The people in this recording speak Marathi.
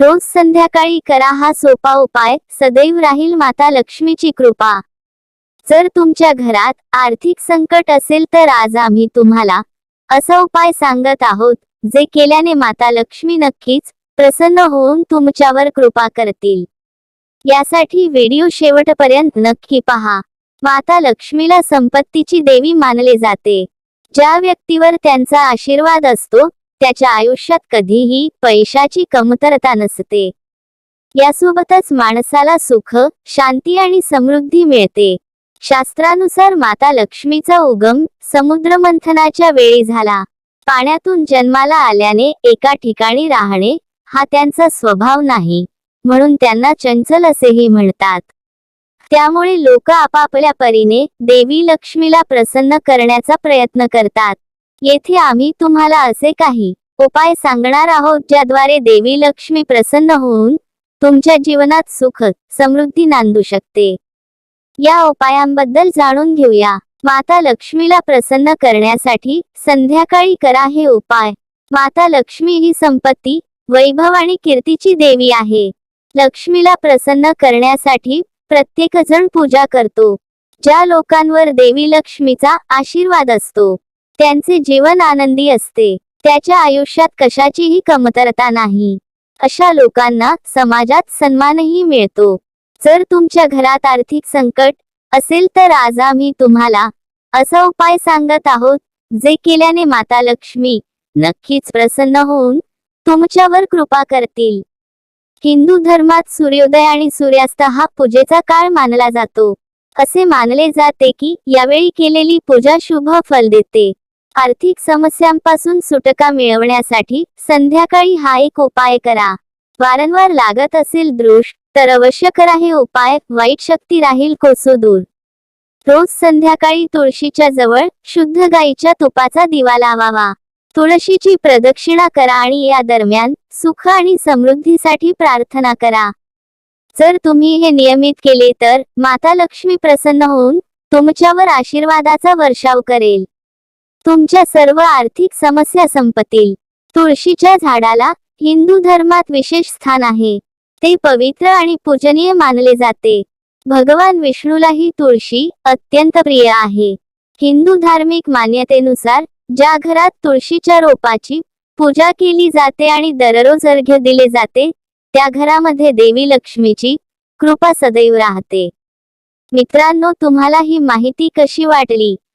रोज संध्याकाळी करा हा सोपा उपाय. सदैव राहील माता लक्ष्मीची कृपा. जर तुमच्या घरात आर्थिक संकट असेल तर आज आम्ही तुम्हाला असा उपाय सांगत आहोत जे केल्याने माता लक्ष्मी नक्कीच प्रसन्न होऊन तुमच्यावर कृपा करतील. यासाठी व्हिडिओ शेवटपर्यंत नक्की पहा. माता लक्ष्मीला संपत्तीची देवी मानले जाते. ज्या व्यक्तीवर त्यांचा आशीर्वाद असतो त्याच्या आयुष्यात कधीही पैशाची कमतरता नसते. यासोबतच माणसाला सुख शांती आणि समृद्धी मिळते. शास्त्रानुसार माता लक्ष्मीचा उगम समुद्र मंथनाच्या वेळी झाला. पाण्यातून जन्माला आल्याने एका ठिकाणी राहणे हा त्यांचा स्वभाव नाही म्हणून त्यांना चंचल असेही म्हणतात. त्यामुळे लोक आपापल्या परीने देवी लक्ष्मीला प्रसन्न करण्याचा प्रयत्न करतात. येथे आम्ही तुम्हाला असे काही उपाय सांगणार आहोत ज्याद्वारे देवी लक्ष्मी प्रसन्न होऊन तुमच्या जीवनात सुख समृद्धी नांदू शकते. या उपायांबद्दल जाणून घेऊया. माता लक्ष्मीला प्रसन्न करण्यासाठी संध्याकाळी करा हे उपाय. माता लक्ष्मी ही संपत्ती वैभव आणि कीर्तीची देवी आहे. लक्ष्मीला प्रसन्न करण्यासाठी प्रत्येक जण पूजा करतो. ज्या लोकांवर देवी लक्ष्मीचा आशीर्वाद असतो. त्यांचे जीवन आनंदी असते. त्याच्या आयुष्यात कशाचीही कमतरता नाही. अशा लोकांना समाजात सन्मानही मिळतो. जर तुमच्या घरात आर्थिक संकट असेल तर आज आम्ही तुम्हाला असा उपाय सांगत आहोत जे केल्याने माता लक्ष्मी नक्कीच प्रसन्न होऊन तुमच्यावर कृपा करतील. हिंदू धर्मात सूर्योदय आणि सूर्यास्त हा पूजेचा काळ मानला जातो. असे मानले जाते की यावेळी केलेली पूजा शुभ फल देते. आर्थिक समस्यांपासून सुटका मिळवण्यासाठी संध्याकाळी हा एक उपाय करा. वारंवार लागत असेल दृश तर अवश्य करा. हे उपाय वाईट शक्ती राहील कोसो दूर. रोज संध्याकाळी तुळशीच्या जवळ शुद्ध गाईच्या तुपाचा दिवा लावावा. तुळशीची प्रदक्षिणा करा आणि या दरम्यान सुख आणि समृद्धीसाठी प्रार्थना करा. जर तुम्ही हे नियमित केले तर माता लक्ष्मी प्रसन्न होऊन तुमच्यावर आशीर्वादाचा वर्षाव करेल. तुमच्या सर्व आर्थिक समस्या संपतील. तुळशीच्या झाडाला हिंदू धर्मात विशेष स्थान आहे. ते पवित्र आणि पूजनीय मानले जाते. भगवान विष्णूलाही तुळशी अत्यंत प्रिय आहे. हिंदू धार्मिक मान्यतेनुसार ज्या घरात तुळशीच्या रोपाची पूजा केली जाते आणि दररोज अर्घ्य दिले जाते त्या घरामध्ये देवी लक्ष्मीची कृपा सदैव राहते. मित्रांनो तुम्हाला ही माहिती कशी वाटली?